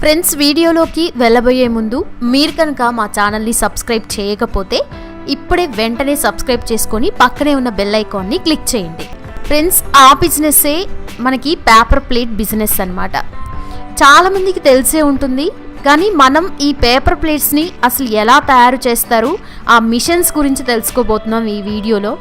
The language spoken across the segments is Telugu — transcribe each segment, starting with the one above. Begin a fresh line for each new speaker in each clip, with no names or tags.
ఫ్రెండ్స్ వీడియోలోకి వెళ్ళబోయే ముందు మీరు కనుక మా ఛానల్ని సబ్స్క్రైబ్ చేయకపోతే ఇప్పుడే వెంటనే సబ్స్క్రైబ్ చేసుకొని పక్కనే ఉన్న బెల్ ఐకాన్ని క్లిక్ చేయండి. ఫ్రెండ్స్ ఆ బిజినెస్సే మనకి పేపర్ ప్లేట్ బిజినెస్ అన్నమాట. చాలామందికి తెలిసే ఉంటుంది కానీ మనం ఈ పేపర్ ప్లేట్స్ని అసలు ఎలా తయారు చేస్తారు ఆ మిషన్స్ గురించి తెలుసుకోబోతున్నాం ఈ వీడియోలో.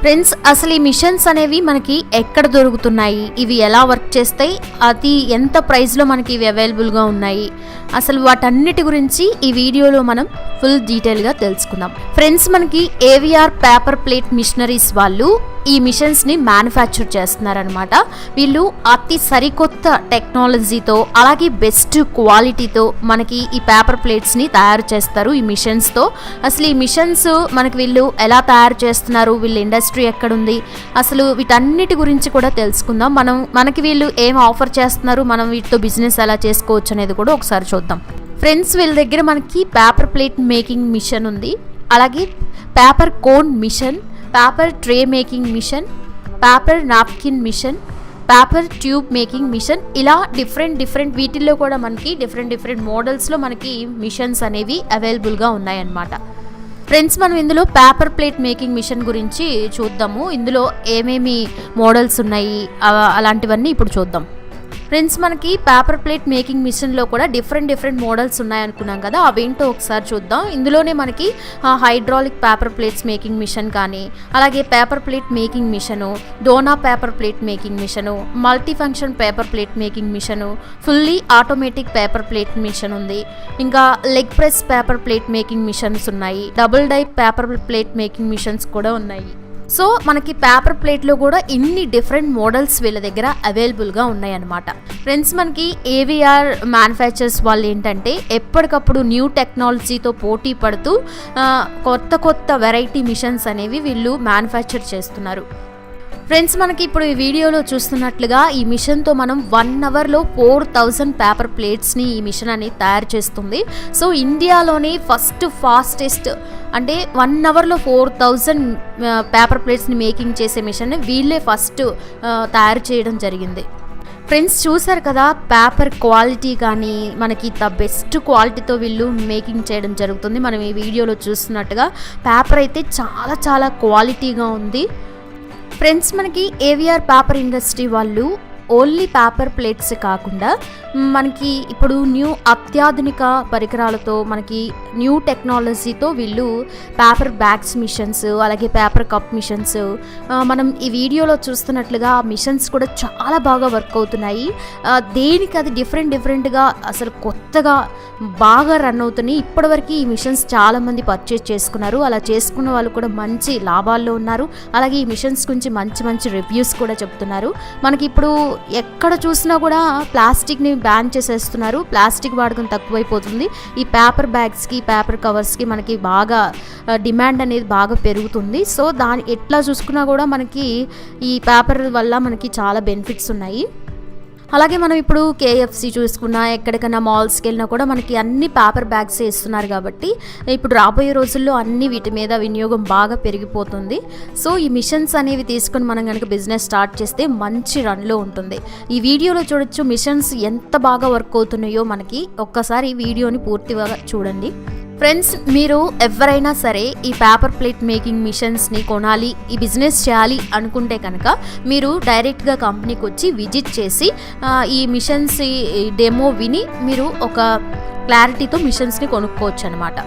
ఫ్రెండ్స్ అసలు ఈ మిషన్స్ అనేవి మనకి ఎక్కడ దొరుకుతున్నాయి? ఇవి ఎలా వర్క్ చేస్తాయి? అది ఎంత ప్రైస్లో మనకి ఇవి అవైలబుల్గా ఉన్నాయి? అసలు వాటన్నిటి గురించి ఈ వీడియోలో మనం ఫుల్ డీటెయిల్గా తెలుసుకుందాం. ఫ్రెండ్స్ మనకి ఏవిఆర్ పేపర్ ప్లేట్ మిషనరీస్ వాళ్ళు ఈ మిషన్స్ని మ్యానుఫ్యాక్చర్ చేస్తున్నారనమాట వీళ్ళు అతి సరికొత్త టెక్నాలజీతో అలాగే బెస్ట్ క్వాలిటీతో మనకి ఈ పేపర్ ప్లేట్స్ని తయారు చేస్తారు ఈ మిషన్స్తో. అసలు ఈ మిషన్స్ మనకి వీళ్ళు ఎలా తయారు చేస్తున్నారు వీళ్ళ ఇండస్ట్రీ ఎక్కడుంది అసలు వీటన్నిటి గురించి కూడా తెలుసుకుందాం. మనం మనకి వీళ్ళు ఏం ఆఫర్ చేస్తున్నారు మనం వీటితో బిజినెస్ ఎలా చేసుకోవచ్చు అనేది కూడా ఒకసారి చూద్దాం. ఫ్రెండ్స్ వీళ్ళ దగ్గర మనకి పేపర్ ప్లేట్ మేకింగ్ మిషన్ ఉంది. అలాగే paper cone machine paper tray making machine paper napkin machine paper tube making machine ఇలా డిఫరెంట్ డిఫరెంట్ వీటిల్లో కూడా మనకి డిఫరెంట్ డిఫరెంట్ మోడల్స్లో మనకి మిషన్స్ అనేవి అవైలబుల్గా ఉన్నాయన్నమాట. ఫ్రెండ్స్ మనం ఇందులో పేపర్ ప్లేట్ మేకింగ్ మిషన్ గురించి చూద్దాము. ఇందులో ఏమేమి మోడల్స్ ఉన్నాయి అవ- అలాంటివన్నీ ఇప్పుడు చూద్దాం. ఫ్రెండ్స్ మనకి పేపర్ ప్లేట్ మేకింగ్ మిషన్లో కూడా డిఫరెంట్ డిఫరెంట్ మోడల్స్ ఉన్నాయనుకున్నాం కదా అవేంటో ఒకసారి చూద్దాం. ఇందులోనే మనకి hydraulic paper plates making machine కానీ అలాగే paper plate making machine Donna paper plate making machine multi function paper plate making machine fully automatic paper plate machine ఉంది. ఇంకా leg press paper plate making machines ఉన్నాయి. Double die paper plate making machines కూడా ఉన్నాయి. సో మనకి పేపర్ ప్లేట్లో కూడా ఇన్ని డిఫరెంట్ మోడల్స్ వీళ్ళ దగ్గర అవైలబుల్గా ఉన్నాయన్నమాట. ఫ్రెండ్స్ మనకి ఏవిఆర్ మ్యానుఫ్యాక్చర్స్ వాళ్ళు ఏంటంటే ఎప్పటికప్పుడు న్యూ టెక్నాలజీతో పోటీ పడుతూ కొత్త కొత్త వెరైటీ మిషన్స్ అనేవి వీళ్ళు మ్యానుఫ్యాక్చర్ చేస్తున్నారు. ఫ్రెండ్స్ మనకి ఇప్పుడు ఈ వీడియోలో చూస్తున్నట్లుగా ఈ మిషన్తో మనం వన్ అవర్లో ఫోర్ థౌజండ్ పేపర్ ప్లేట్స్ని ఈ మిషన్ అనేది తయారు చేస్తుంది. సో ఇండియాలోనే ఫస్ట్ ఫాస్టెస్ట్ అంటే వన్ అవర్లో ఫోర్ థౌజండ్ పేపర్ ప్లేట్స్ని మేకింగ్ చేసే మిషన్ వీళ్ళే ఫస్ట్ తయారు చేయడం జరిగింది. ఫ్రెండ్స్ చూసారు కదా పేపర్ క్వాలిటీ కానీ మనకి ద బెస్ట్ క్వాలిటీతో వీళ్ళు మేకింగ్ చేయడం జరుగుతుంది. మనం ఈ వీడియోలో చూస్తున్నట్టుగా పేపర్ అయితే చాలా చాలా క్వాలిటీగా ఉంది. ఫ్రెండ్స్ మనకి ఏవిఆర్ పేపర్ ఇండస్ట్రీ వాళ్ళు ఓన్లీ పేపర్ ప్లేట్స్ కాకుండా మనకి ఇప్పుడు న్యూ అత్యాధునిక పరికరాలతో మనకి న్యూ టెక్నాలజీతో వీళ్ళు పేపర్ బ్యాగ్స్ మిషన్స్ అలాగే పేపర్ కప్ మిషన్స్ మనం ఈ వీడియోలో చూస్తున్నట్లుగా ఆ మిషన్స్ కూడా చాలా బాగా వర్క్ అవుతున్నాయి. దేనికి అది డిఫరెంట్ డిఫరెంట్గా అసలు కొత్తగా బాగా రన్ అవుతున్నాయి. ఇప్పటివరకు ఈ మిషన్స్ చాలామంది పర్చేస్ చేసుకున్నారు. అలా చేసుకున్న వాళ్ళు కూడా మంచి లాభాల్లో ఉన్నారు. అలాగే ఈ మిషన్స్ గురించి మంచి మంచి రివ్యూస్ కూడా చెప్తున్నారు. మనకి ఇప్పుడు ఎక్కడ చూసినా కూడా ప్లాస్టిక్ని బ్యాన్ చేసేస్తున్నారు. ప్లాస్టిక్ వాడకం తక్కువైపోతుంది. ఈ పేపర్ బ్యాగ్స్కి పేపర్ కవర్స్కి మనకి బాగా డిమాండ్ అనేది బాగా పెరుగుతుంది. సో దాని ఎట్లా చూసుకున్నా కూడా మనకి ఈ పేపర్ వల్ల మనకి చాలా బెనిఫిట్స్ ఉన్నాయి. అలాగే మనం ఇప్పుడు కేఎఫ్సి చూసుకున్నా ఎక్కడికైనా మాల్స్కి వెళ్ళినా కూడా మనకి అన్ని పేపర్ బ్యాగ్స్ ఇస్తున్నారు కాబట్టి ఇప్పుడు రాబోయే రోజుల్లో అన్ని వీటి మీద వినియోగం బాగా పెరిగిపోతుంది. సో ఈ మిషన్స్ అనేవి తీసుకొని మనం కనుక బిజినెస్ స్టార్ట్ చేస్తే మంచి రన్లో ఉంటుంది. ఈ వీడియోలో చూడొచ్చు మిషన్స్ ఎంత బాగా వర్క్ అవుతున్నాయో మనకి ఒక్కసారి వీడియోని పూర్తిగా చూడండి. ఫ్రెండ్స్ మీరు ఎవరైనా సరే ఈ పేపర్ ప్లేట్ మేకింగ్ మిషన్స్ని కొనాలి ఈ బిజినెస్ చేయాలి అనుకుంటే కనుక మీరు డైరెక్ట్గా కంపెనీకి వచ్చి విజిట్ చేసి ఈ మిషన్స్ డెమో విని మీరు ఒక క్లారిటీతో మిషన్స్ని కొనుక్కోవచ్చు అనమాట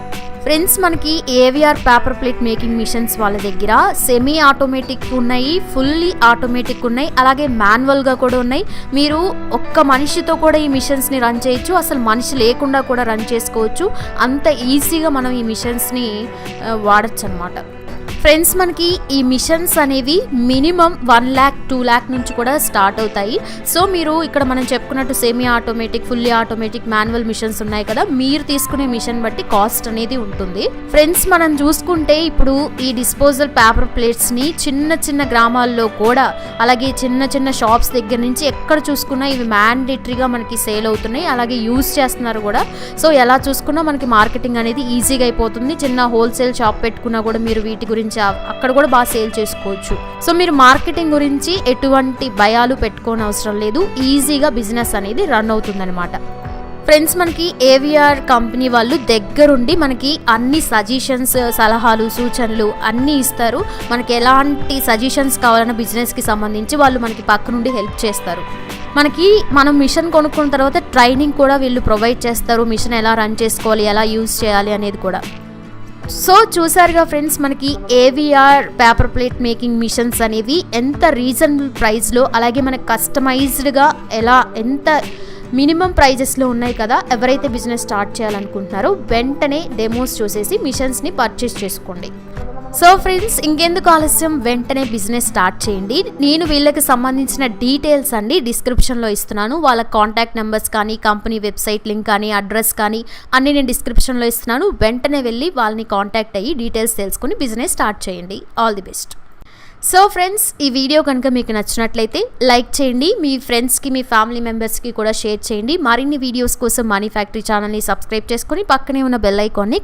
ఫ్రెండ్స్ మనకి AVR paper plate making machines వాళ్ళ దగ్గర సెమీ ఆటోమేటిక్ ఉన్నాయి ఫుల్లీ ఆటోమేటిక్ ఉన్నాయి అలాగే మాన్యువల్గా కూడా ఉన్నాయి. మీరు ఒక్క మనిషితో కూడా ఈ మిషన్స్ని రన్ చేయొచ్చు. అసలు మనిషి లేకుండా కూడా రన్ చేసుకోవచ్చు. అంత ఈజీగా మనం ఈ మిషన్స్ని వాడచ్చు అనమాట ఫ్రెండ్స్ మనకి ఈ మిషన్స్ అనేవి minimum one lakh two lakh నుంచి కూడా స్టార్ట్ అవుతాయి. సో మీరు ఇక్కడ మనం చెప్పుకున్నట్టు semi automatic fully automatic manual machines ఉన్నాయి కదా మీరు తీసుకునే మిషన్ బట్టి కాస్ట్ అనేది ఉంటుంది. ఫ్రెండ్స్ మనం చూసుకుంటే ఇప్పుడు ఈ డిస్పోజల్ పేపర్ ప్లేట్స్ని చిన్న చిన్న గ్రామాల్లో కూడా అలాగే చిన్న చిన్న షాప్స్ దగ్గర నుంచి ఎక్కడ చూసుకున్నా ఇవి మ్యాండేటరీగా మనకి సేల్ అవుతున్నాయి. అలాగే యూజ్ చేస్తున్నారు కూడా. సో ఎలా చూసుకున్నా మనకి మార్కెటింగ్ అనేది ఈజీగా అయిపోతుంది. చిన్న హోల్సేల్ షాప్ పెట్టుకున్నా కూడా మీరు వీటి గురించి పంజాబ్ అక్కడ కూడా బాగా సేల్ చేసుకోవచ్చు. సో మీరు మార్కెటింగ్ గురించి ఎటువంటి భయాలు పెట్టుకోని అవసరం లేదు. ఈజీగా బిజినెస్ అనేది రన్ అవుతుందన్నమాట. ఫ్రెండ్స్ మనకి ఏవిఆర్ కంపెనీ వాళ్ళు దగ్గరుండి మనకి అన్ని సజెషన్స్ సలహాలు సూచనలు అన్నీ ఇస్తారు. మనకి ఎలాంటి సజెషన్స్ కావాలన్న బిజినెస్కి సంబంధించి వాళ్ళు మనకి పక్క నుండి హెల్ప్ చేస్తారు. మనకి మనం మిషన్ కొనుక్కున్న తర్వాత ట్రైనింగ్ కూడా వీళ్ళు ప్రొవైడ్ చేస్తారు. మిషన్ ఎలా రన్ చేసుకోవాలి ఎలా యూజ్ చేయాలి అనేది కూడా. సో చూసారుగా ఫ్రెండ్స్ మనకి AVR paper plate making machines అనేవి ఎంత రీజనబుల్ ప్రైస్లో అలాగే మనకి కస్టమైజ్డ్గా ఎలా ఎంత మినిమం ప్రైజెస్లో ఉన్నాయి కదా ఎవరైతే బిజినెస్ స్టార్ట్ చేయాలనుకుంటున్నారో వెంటనే డెమోస్ చూసేసి మిషన్స్ని పర్చేస్ చేసుకోండి. సో ఫ్రెండ్స్ ఇంకెందుకు ఆలస్యం? వెంటనే బిజినెస్ స్టార్ట్ చేయండి. నేను వీళ్ళకి సంబంధించిన డీటెయిల్స్ అండి డిస్క్రిప్షన్లో ఇస్తున్నాను. వాళ్ళ కాంటాక్ట్ నెంబర్స్ కానీ కంపెనీ వెబ్సైట్ లింక్ కానీ అడ్రస్ కానీ అన్ని నేను డిస్క్రిప్షన్లో ఇస్తున్నాను. వెంటనే వెళ్ళి వాళ్ళని కాంటాక్ట్ అయ్యి డీటెయిల్స్ తెలుసుకుని బిజినెస్ స్టార్ట్ చేయండి. All the best so friends ఈ వీడియో కనుక మీకు నచ్చినట్లయితే లైక్ చేయండి. మీ ఫ్రెండ్స్కి మీ ఫ్యామిలీ మెంబర్స్కి కూడా షేర్ చేయండి. మరిన్ని వీడియోస్ కోసం మనీ ఫ్యాక్టరీ ఛానల్ని సబ్స్క్రైబ్ చేసుకొని పక్కనే ఉన్న బెల్ ఐకాన్ని